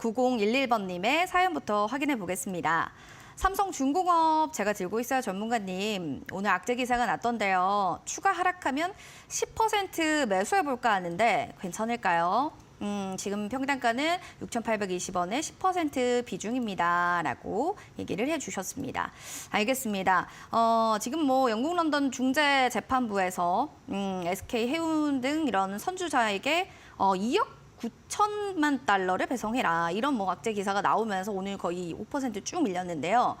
9011번님의 사연부터 확인해 보겠습니다. 삼성중공업 제가 들고 있어요 전문가님 오늘 악재 기사가 났던데요 추가 하락하면 10% 매수해 볼까 하는데 괜찮을까요? 음, 지금 평단가는 6,820원의 10% 비중입니다 라고 얘기를 해 주셨습니다. 알겠습니다. 어, 지금 뭐 영국 런던 중재 재판부에서 음, SK 해운 등 이런 선주자에게 어, 2억 9천만 달러를 배송해라 이런 뭐 악재 기사가 나오면서 오늘 거의 5%쭉 밀렸는데요.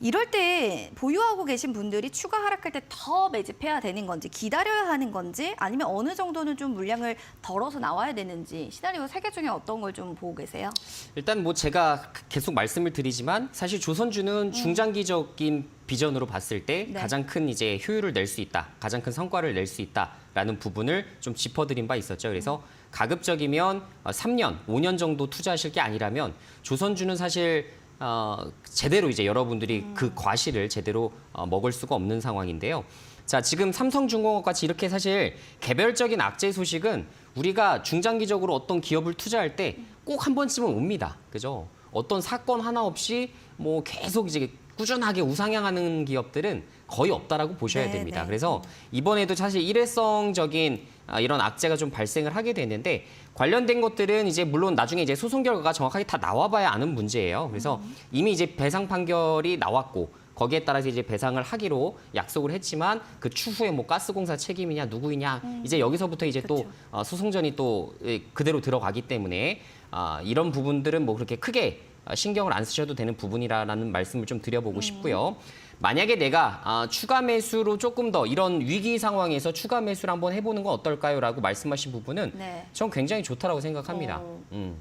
이럴 때 보유하고 계신 분들이 추가 하락할 때 더 매집해야 되는 건지 기다려야 하는 건지 아니면 어느 정도는 좀 물량을 덜어서 나와야 되는지 시나리오 세 개 중에 어떤 걸 좀 보고 계세요? 일단 뭐 제가 계속 말씀을 드리지만 사실 조선주는 중장기적인 비전으로 봤을 때 네. 가장 큰 이제 효율을 낼 수 있다, 가장 큰 성과를 낼 수 있다라는 부분을 좀 짚어드린 바 있었죠. 그래서 가급적이면 어, 3년, 5년 정도 투자하실 게 아니라면 조선주는 사실 어, 제대로 이제 여러분들이 그 과실을 제대로 어, 먹을 수가 없는 상황인데요. 자, 지금 삼성중공업 같이 이렇게 사실 개별적인 악재 소식은 우리가 중장기적으로 어떤 기업을 투자할 때 꼭 한 번쯤은 옵니다. 그죠? 어떤 사건 하나 없이 뭐 계속 이제 꾸준하게 우상향하는 기업들은 거의 없다라고 보셔야 네, 됩니다. 네. 그래서 이번에도 사실 일회성적인 아, 이런 악재가 좀 발생을 하게 되는데 관련된 것들은 이제 물론 나중에 이제 소송 결과가 정확하게 다 나와봐야 아는 문제예요. 그래서 이미 이제 배상 판결이 나왔고 거기에 따라서 이제 배상을 하기로 약속을 했지만 그 추후에 뭐 가스공사 책임이냐 누구이냐 이제 여기서부터 이제 또 그렇죠. 어, 소송전이 또 예, 그대로 들어가기 때문에 아, 이런 부분들은 뭐 그렇게 크게 아, 신경을 안 쓰셔도 되는 부분이라는 말씀을 좀 드려보고 싶고요. 만약에 내가 아, 추가 매수로 조금 더 이런 위기 상황에서 추가 매수를 한번 해보는 건 어떨까요?라고 말씀하신 부분은 네. 전 굉장히 좋다라고 생각합니다. 어. 음.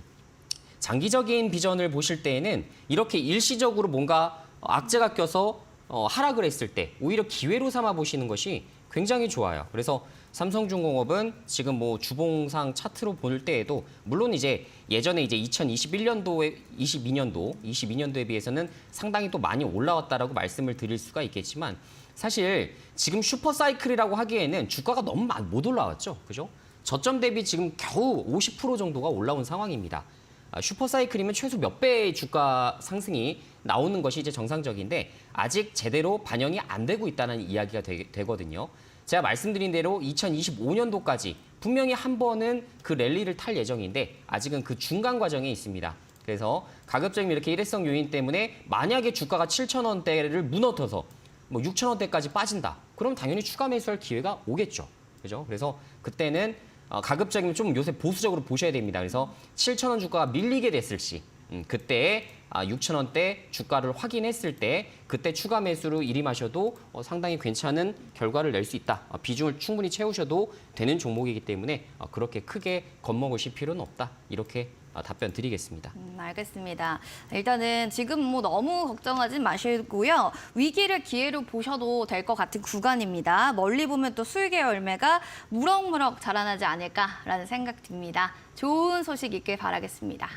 장기적인 비전을 보실 때에는 이렇게 일시적으로 뭔가 악재가 껴서 어, 하락을 했을 때 오히려 기회로 삼아 보시는 것이 굉장히 좋아요. 그래서 삼성중공업은 지금 뭐 주봉상 차트로 볼 때에도 물론 이제 예전에 이제 2021년도에 22년도 22년도에 비해서는 상당히 또 많이 올라왔다라고 말씀을 드릴 수가 있겠지만 사실 지금 슈퍼 사이클이라고 하기에는 주가가 너무 많- 못 올라왔죠. 그죠? 저점 대비 지금 겨우 50% 정도가 올라온 상황입니다. 아, 슈퍼사이클이면 최소 몇 배의 주가 상승이 나오는 것이 이제 정상적인데 아직 제대로 반영이 안 되고 있다는 이야기가 되, 거든요 제가 말씀드린 대로 2025년도까지 분명히 한 번은 그 랠리를 탈 예정인데 아직은 그 중간 과정에 있습니다. 그래서 가급적이면 이렇게 일회성 요인 때문에 만약에 주가가 7천 원대를 무너져서 뭐 6천 원대까지 빠진다. 그럼 당연히 추가 매수할 기회가 오겠죠. 그죠? 그래서 그때는 어, 가급적이면 좀 요새 보수적으로 보셔야 됩니다. 그래서 7천 원 주가가 밀리게 됐을 시 음, 그때 아, 6천 원대 주가를 확인했을 때 그때 추가 매수로 일임하셔도 어, 상당히 괜찮은 결과를 낼 수 있다. 어, 비중을 충분히 채우셔도 되는 종목이기 때문에 어, 그렇게 크게 겁먹으실 필요는 없다. 이렇게 어, 답변 드리겠습니다. 음, 알겠습니다. 일단은 지금 뭐 너무 걱정하진 마시고요. 위기를 기회로 보셔도 될 것 같은 구간입니다. 멀리 보면 또 수익의 열매가 무럭무럭 자라나지 않을까라는 생각 듭니다. 좋은 소식 있길 바라겠습니다.